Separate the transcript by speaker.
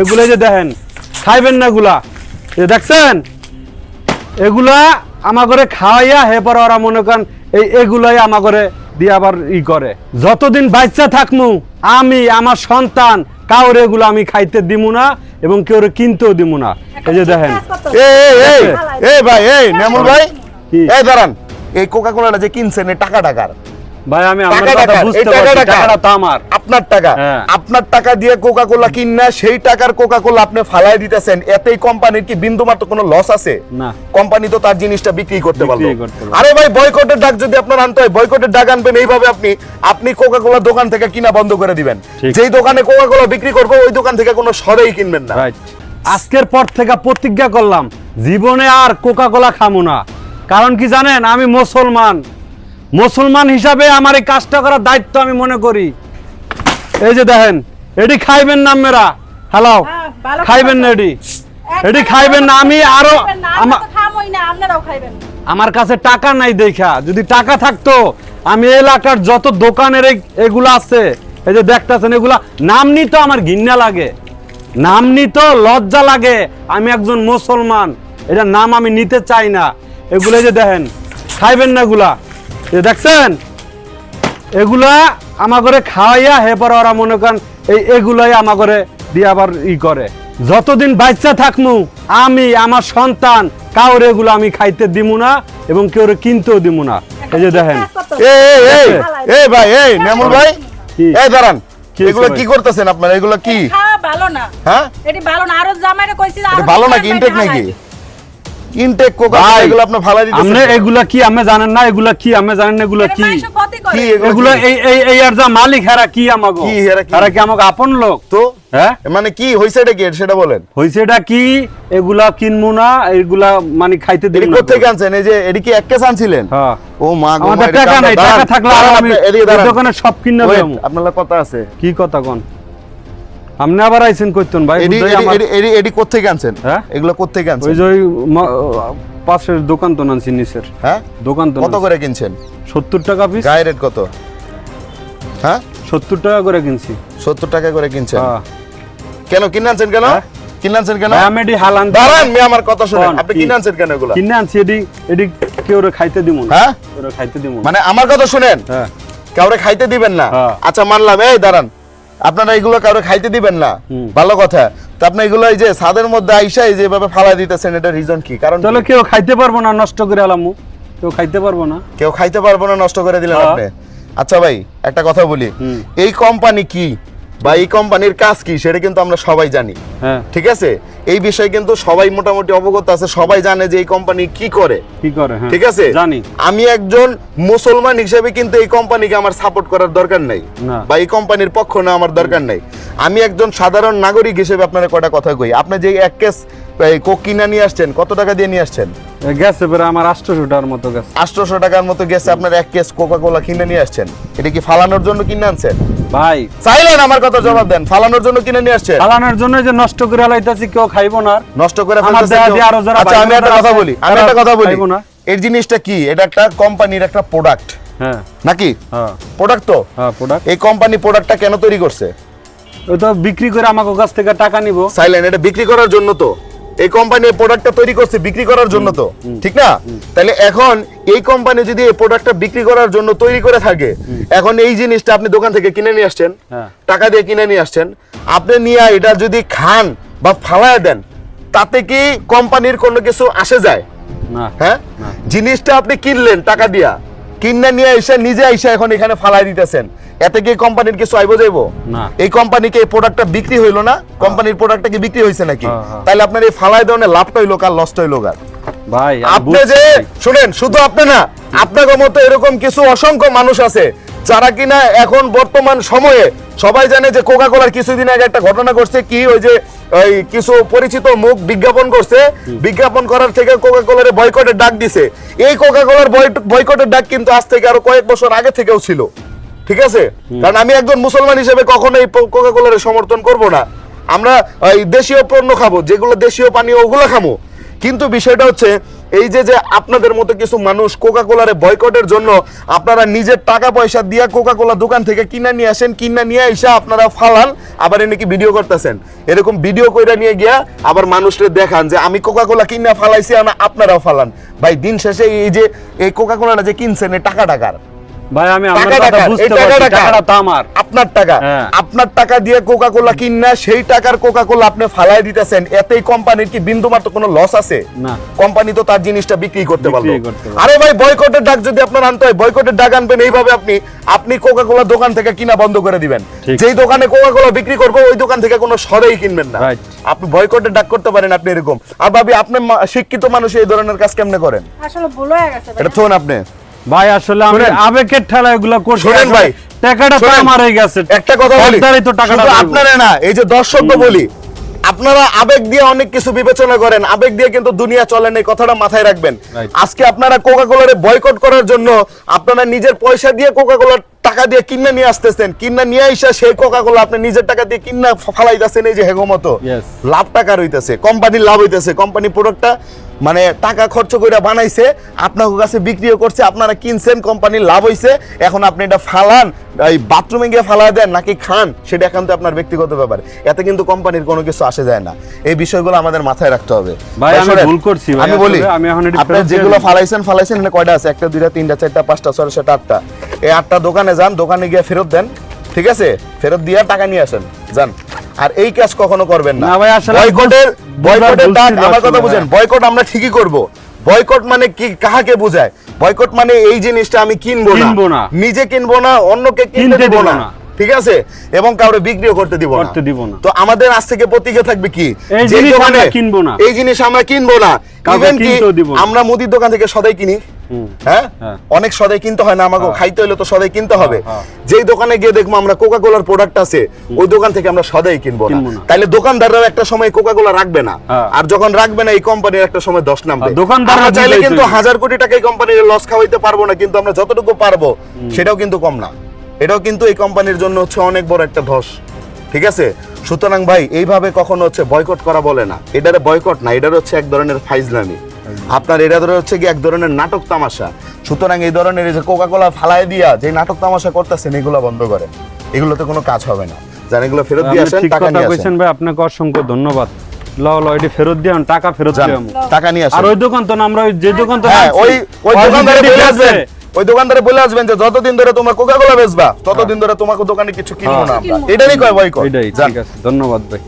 Speaker 1: এগুলো যে দেখেন খাইবেন না এগুলা। এ দেখছেন? এগুলা আমা করে খাওয়াইয়া হে পরে ওরা মনে করেন এই এগুলাই আমা করে দিয়ে আবার ই করে। যতদিন বাচ্চা থাকমু আমি আমার সন্তান কাউরে এগুলো আমি খাইতে দিমু না এবং কেউ কিনতেও দিমু না। এই যে দেখেন।
Speaker 2: এই ভাই এই নেমুল ভাই। এই দাঁড়ান এই কোকা কোলাটা যে কিনছেন এই টাকা টাকার।
Speaker 1: ভাই আমি আমার
Speaker 2: টাকা
Speaker 1: কথা
Speaker 2: টাকা,
Speaker 1: বুঝতে
Speaker 2: এই
Speaker 1: পারছি টাকাটা তো আমার।
Speaker 2: আপনার টাকা
Speaker 1: হ্যাঁ।
Speaker 2: আপনার টাকা দিয়ে কোকা কোলা কিন সেই টাকার কোকা কোলা আপনি ফালাই দিতেছেন। এতেই কোম্পানির কি বিন্দু মাত্র কোনো লস আছে?
Speaker 1: না।
Speaker 2: কোম্পানি তো তার জিনিসটা বিক্রি করতে পারল। আরে ভাই বয়কটের ডাক যদি আপনার আনতে হয় বয়কটের ডাক আনবেন এইভাবে আপনি আপনি কোকা কোলা দোকান থেকে কিনা বন্ধ করে দিবেন। যেই দোকানে কোকা কোলা বিক্রি করব ওই দোকান থেকে কোনো সরেই কিনবেন না।
Speaker 1: আজকের পর থেকে প্রতিজ্ঞা করলাম জীবনে আর কোকা কোলা খামু না। কারণ কি জানেন আমি মুসলমান। মুসলমান হিসাবে আমার এই কাজটা করার দায়িত্ব আমি মনে করি। এই যে দেখেন এটি খাইবেন না মেরা হ্যালো
Speaker 3: হ্যাঁ,
Speaker 1: খাইবেন না। এটি এটি খাইবেন না আমি
Speaker 3: আরও।
Speaker 1: আমার কাছে টাকা নাই দেখা। যদি টাকা থাকতো আমি এলাকার যত দোকানের এগুলো আছে এই যে দেখতেছেন এগুলা নাম নিতে আমার ঘিন্না লাগে। নাম নিতে লজ্জা লাগে। আমি একজন মুসলমান এটা নাম আমি নিতে চাই না। এগুলো এই যে দেখেন খাইবেন না এগুলা। দেখছেন? এগুলা আমা করে খাওয়াইয়া হে পরে ওরা মনে করেন এই এগুলাই আমা করে দিয়ে আবার ই করে। যতদিন বাচ্চা থাকমু আমি আমার সন্তান কাউরে এগুলো আমি খাইতে দিমু না এবং কেউ কিনতেও দিমু না। এই যে দেখেন।
Speaker 2: এই এই এই এই ভাই এই নেমুল ভাই। এই দাঁড়ান।
Speaker 1: কি
Speaker 2: এগুলো কি করতেছেন আপনারা? এগুলো কি?
Speaker 3: ভালো না।
Speaker 2: হ্যাঁ?
Speaker 3: এটি ভালো না। আরও জামাইরে কইছি
Speaker 2: ভালো নাকি ইনটেক নাকি? ইনটেক কোকা এগুলো আপনি ফালাই দিতেছেন
Speaker 1: আপনি এগুলা কি আমি জানেন না? এগুলা কি আমি জানেন না? এগুলা কি?
Speaker 2: কি এগুলা
Speaker 1: এই এই এই আর যা মালিক হেরা কি আমাগো?
Speaker 2: কি এরা কি?
Speaker 1: হেরা কি আমাকে আপন লোক?
Speaker 2: তো?
Speaker 1: হ্যাঁ?
Speaker 2: মানে কি হইছে এটা কি? সেটা বলেন।
Speaker 1: হইছে এটা কি? এগুলা কিনবো না এগুলা মানে খাইতে দিবো না
Speaker 2: কোথেকে আনছেন? এই যে এটি কি এক কেস আনছিলেন?
Speaker 1: হ্যাঁ।
Speaker 2: ও মা গো
Speaker 1: আমাদের টাকা নাই টাকা থাকলে আমি এই দোকানে সব কিনে দেবো।
Speaker 2: আপনার কথা আছে।
Speaker 1: কি কথা কোন? আপনি আবার আইছেন কইতেন ভাই
Speaker 2: এডি এডি এডি- এডি এডি আনছেন?
Speaker 1: হ্যাঁ?
Speaker 2: এগুলো কোথেকে
Speaker 1: ওই
Speaker 2: আনছেন
Speaker 1: ওই ম- পাশের দোকান তো নানছি নিচের।
Speaker 2: হ্যাঁ?
Speaker 1: দোকান তো
Speaker 2: কত করে কিনছেন?
Speaker 1: সত্তর টাকা পিস
Speaker 2: গায়ে রেট কত? হ্যাঁ?
Speaker 1: সত্তর টাকা করে কিনছি।
Speaker 2: সত্তর টাকা করে কিনছেন?
Speaker 1: হ্যাঁ।
Speaker 2: কেন কিনে আনছেন কেন?
Speaker 1: হ্যাঁ?
Speaker 2: কিনে? আনছেন কেন
Speaker 1: আমি এটি হালান
Speaker 2: দাঁড়ান মেয়ে আমার কথা শুনেন। আপনি? কিনে আনছেন কেন এগুলো?
Speaker 1: কিনে আনছি এটি এটি কেউ খাইতে দিব না।
Speaker 2: হ্যাঁ?
Speaker 1: কেউ খাইতে না।
Speaker 2: মানে আমার কথা শুনেন?
Speaker 1: হ্যাঁ।
Speaker 2: কাউরে খাইতে দিবেন না?
Speaker 1: হ্যাঁ।
Speaker 2: আচ্ছা মানলাম। এই দাঁড়ান। আপনারা এগুলো কারও খাইতে দিবেন না। ভালো কথা। তো আপনি এগুলো এই যে ছাদের মধ্যে আইসা এই যেভাবে ফালাই দিতেছেন এটা রিজন কি? কারণ
Speaker 1: তাহলে কেউ খাইতে পারব না নষ্ট করে আলামু কেউ খাইতে পারব না।
Speaker 2: কেউ খাইতে পারব না নষ্ট করে দিলেন
Speaker 1: হ্যাঁ।
Speaker 2: আপনি। আচ্ছা ভাই একটা কথা বলি। এই কোম্পানি কি? বা এই কোম্পানির কাজ কি সেটা কিন্তু আমরা সবাই জানি।
Speaker 1: হ্যাঁ।
Speaker 2: ঠিক আছে? এই বিষয়ে কিন্তু সবাই মোটামুটি অবগত আছে সবাই জানে যে এই কোম্পানি কি করে।
Speaker 1: কি করে হ্যাঁ।
Speaker 2: ঠিক আছে?
Speaker 1: জানি।
Speaker 2: আমি একজন মুসলমান হিসেবে কিন্তু এই কোম্পানিকে আমার সাপোর্ট করার দরকার নাই। বা এই কোম্পানির পক্ষ না আমার দরকার নাই। আমি একজন সাধারণ নাগরিক হিসেবে আপনারা কটা কথা কই? আপনি যে এক কেস কোক কিনা নিয়ে আসছেন? কত টাকা দিয়ে নিয়ে আসছেন?
Speaker 1: গেছে বেড়ে আমার আষ্টশোটার মতো গেছে।
Speaker 2: আটশোশো টাকার মতো গেছে আপনার এক কেস কোকা কোলা কিনে নিয়ে আসছেন। এটা কি ফালানোর জন্য কিনে আনছেন?
Speaker 1: ভাই।
Speaker 2: চাইলেন আমার কথা জবাব দেন ফালানোর জন্য কিনে নিয়ে আসছেন?
Speaker 1: চালানোর জন্য যে নষ্ট করে লাইতাছি কেউ খাইবো না
Speaker 2: নষ্ট করে আচ্ছা আমি একটা কথা বলি আমি একটা কথা বলি। এর জিনিসটা কি? এটা একটা কোম্পানির একটা প্রোডাক্ট
Speaker 1: হ্যাঁ।
Speaker 2: নাকি?
Speaker 1: হ্যাঁ।
Speaker 2: প্রোডাক্ট তো?
Speaker 1: হ্যাঁ প্রোডাক্ট
Speaker 2: এই কোম্পানি প্রোডাক্টটা কেন তৈরি করছে?
Speaker 1: তো বিক্রি করে আমাকে কাছ থেকে টাকা নিব।
Speaker 2: সাইলেন এটা বিক্রি করার জন্য তো? এই কোম্পানি এই প্রোডাক্টটা তৈরি করছে বিক্রি করার জন্য তো ঠিক না? তাহলে এখন এই কোম্পানি যদি এই প্রোডাক্টটা বিক্রি করার জন্য তৈরি করে থাকে এখন এই জিনিসটা আপনি দোকান থেকে কিনে নিয়ে আসছেন
Speaker 1: হ্যাঁ।
Speaker 2: টাকা দিয়ে কিনে নিয়ে আসছেন আপনি নিয়ে এটা যদি খান বা ফালায় দেন তাতে কি কোম্পানির কোনো কিছু আসে যায়?
Speaker 1: না
Speaker 2: হ্যাঁ? জিনিসটা আপনি কিনলেন টাকা দিয়া কিনে নিয়ে এসে নিজে এসে এখন এখানে ফালাই দিতেছেন। এতে কি কোম্পানির কিছু আইব যাইব?
Speaker 1: না।
Speaker 2: এই কোম্পানিকে এই প্রোডাক্টটা বিক্রি হইল না? কোম্পানির প্রোডাক্টটা কি বিক্রি হইছে নাকি?
Speaker 1: হ্যাঁ, হ্যাঁ।
Speaker 2: তাহলে আপনার এই ফালাই ধরনের লাভটা হইল কার লসটা হইল কার?
Speaker 1: ভাই
Speaker 2: আপনি যে শুনেন শুধু আপনি না আপনার মতো এরকম কিছু অসংখ্য মানুষ আছে যারা কিনা এখন বর্তমান সময়ে সবাই জানে যে কোকা কোলার কিছুদিন আগে একটা ঘটনা ঘটছে কি ওই যে ওই কিছু পরিচিত মুখ বিজ্ঞাপন করছে বিজ্ঞাপন করার থেকে কোকা কোলারে বয়কটের ডাক দিছে। এই কোকা কোলার বয়কটের ডাক কিন্তু আজ থেকে আরও কয়েক বছর আগে থেকেও ছিল। ঠিক আছে? কারণ আমি একজন মুসলমান হিসেবে কখনো এই কোকা কোলার সমর্থন করব না। আমরা ওই দেশীয় পণ্য খাব যেগুলো দেশীয় পানীয় ওগুলো খাব কিন্তু বিষয়টা হচ্ছে এই যে যে আপনাদের মতো কিছু মানুষ কোকা কোলারে বয়কটের জন্য আপনারা নিজের টাকা পয়সা দিয়ে কোকা কোলা দোকান থেকে কিনা নিয়ে আসেন, কিনা নিয়ে এসে আপনারা ফালান, আবার নাকি ভিডিও করতেছেন? এরকম ভিডিও কইরা নিয়ে গিয়া আবার মানুষরে দেখান যে, আমি কোকা কোলা কিনা ফালাইছি আর আপনারাও ফালান। ভাই, দিন শেষে এই যে, এই কোকা কোলাটা যে কিনছেন, এই টাকা টাকার
Speaker 1: ভাই আমি
Speaker 2: টাকা এই
Speaker 1: বুঝতে পারছি টাকাটা তো আমার।
Speaker 2: আপনার টাকা। আপনার টাকা দিয়ে কোকা কোলা কিনা সেই টাকার কোকা কোলা আপনি ফালাই দিতেছেন। এতেই কোম্পানির কি বিন্দু মাত্র কোনো লস আছে?
Speaker 1: না।
Speaker 2: কোম্পানি তো তার জিনিসটা বিক্রি করতে পারল।
Speaker 1: বিক্রি করতে পারল।
Speaker 2: আরে ভাই বয়কটের ডাক যদি আপনার আনতে হয় বয়কটের ডাক আনবেন এইভাবে আপনি আপনি কোকা কোলা দোকান থেকে কিনা বন্ধ করে দিবেন। যেই দোকানে কোকা কোলা বিক্রি করব ওই দোকান থেকে কোনো সরেই কিনবেন না। আপনি বয়কটের ডাক করতে পারেন আপনি এরকম। আর ভাবি আপনি শিক্ষিত মানুষ এই ধরনের কাজ কেমনে করেন?
Speaker 3: আসলে ভুল হয়ে গেছে
Speaker 2: এটা থোন আপনি।
Speaker 1: ভাই আসলে আমি আবেগের ঠেলা এগুলো করছি
Speaker 2: শোনেন ভাই,
Speaker 1: টাকাটা তো আমার হয়ে গেছে।
Speaker 2: একটা কথা বলি।
Speaker 1: তো টাকাটা।
Speaker 2: আপনারা না এই যে দর্শক বলি আপনারা আবেগ দিয়ে অনেক কিছু বিবেচনা করেন আবেগ দিয়ে কিন্তু দুনিয়া চলে না এই কথাটা মাথায় রাখবেন। আজকে আপনারা কোকা কোলারে বয়কট করার জন্য আপনারা নিজের পয়সা দিয়ে কোকা কোলার টাকা দিয়ে কিনা নিয়ে আসতেছেন। কিনা নিয়ে আইসা সেই কোকা কোলা আপনি নিজের টাকা দিয়ে কিনা ফালাইতেছেন এই যে হেগো মতো লাভ টাকা রইতেছে কোম্পানির লাভ হইতেছে। কোম্পানি প্রোডাক্টটা মানে টাকা খরচ করে বানাইছে আপনার কাছে বিক্রিও করছে আপনারা কিনছেন কোম্পানির লাভ হইছে। এখন আপনি এটা ফালান এই বাথরুমে গিয়ে ফালা দেন নাকি খান সেটা একান্ত আপনার ব্যক্তিগত ব্যাপার। এতে কিন্তু কোম্পানির কোনো কিছু আসে যায় না। এই বিষয়গুলো আমাদের মাথায় রাখতে হবে।
Speaker 1: ভাই, আমি ভুল করছি ভাই,
Speaker 2: আমি বলি
Speaker 1: আসলে আমি এখন এটি
Speaker 2: আপনি যেগুলো ফালাইছেন ফালাইছেন এখানে কয়টা আছে? একটা দুইটা তিনটা চারটা পাঁচটা ছয়টা সাতটা। আটটা এই আটটা দোকানে যান দোকানে গিয়ে ফেরত দেন ঠিক আছে? ফেরত দিয়ে টাকা নিয়ে আসেন যান। আর এই কাজ কখনো করবেন না
Speaker 1: না ভাই, আসলে
Speaker 2: বয়কটের বয়কটের ডাক আমার কথা বুঝেন। বয়কট আমরা ঠিকই করব বয়কট মানে কি কাহাকে বোঝায় বয়কট মানে এই জিনিসটা আমি কিনবো না নিজে কিনবো না অন্যকে কিনতে দিব না। ঠিক আছে এবং কাউরে বিক্রিও করতে দিব না
Speaker 1: করতে দিব না।
Speaker 2: তো আমাদের আজ থেকে প্রতিজ্ঞা থাকবে কি
Speaker 1: এই জিনিস আমরা কিনবো না।
Speaker 2: এই জিনিস আমরা কিনবো না ইভেন কি। আমরা মুদির দোকান থেকে সদাই কিনি। হ্যাঁ?
Speaker 1: হ্যাঁ।
Speaker 2: অনেক সদাই কিনতে হয় না আমাকে
Speaker 1: হ্যাঁ।
Speaker 2: খাইতে হলে তো সদাই কিনতে হবে।
Speaker 1: হ্যাঁ।
Speaker 2: যেই দোকানে গিয়ে দেখব আমরা কোকা কোলার প্রোডাক্ট আছে ওই দোকান থেকে আমরা সদাই কিনবো না। তাইলে দোকানদাররাও একটা সময় কোকা কোলা রাখবে না। আর যখন রাখবে না এই কোম্পানির একটা সময় দশ নামবে।
Speaker 1: দোকানদাররা
Speaker 2: চাইলে কিন্তু হাজার কোটি টাকা এই কোম্পানির লস খাওয়াইতে পারব না কিন্তু আমরা যতটুকু পারব সেটাও কিন্তু কম না। এটাও কিন্তু এই কোম্পানির জন্য হচ্ছে অনেক বড় একটা ধস। ঠিক আছে? সুতরাং ভাই এইভাবে কখনো হচ্ছে বয়কট করা বলে না। এটারে বয়কট না এটার হচ্ছে এক ধরনের ফাইজলামি। আপনার এটা ধরে হচ্ছে কি এক ধরনের নাটক তামাশা। সুতরাং এই ধরনের এই যে কোকা কোলা ফালায় দিয়া যে নাটক তামাশা করতেছেন এগুলো বন্ধ করেন। এগুলোতে কোনো কাজ হবে না। জান এগুলো ফেরত দিয়ে আসেন টাকা নিয়ে আসেন।
Speaker 1: ভাই আপনাকে অসংখ্য ধন্যবাদ। ল ল এটি ফেরত টাকা ফেরত
Speaker 2: টাকা নিয়ে
Speaker 1: আর ওই দোকান তো না আমরা ওই যে দোকান তো
Speaker 2: হ্যাঁ ওই ওই দোকানদারে বলে আসবেন। ওই দোকানদারে বলে আসবেন যে যতদিন ধরে তোমার কোকা কোলা বেচবা ততদিন ধরে তোমাকে দোকানে কিছু কিনবো না আমরা। এটারই কয় বয়কট?
Speaker 1: এটাই ঠিক আছে ধন্যবাদ ভাই।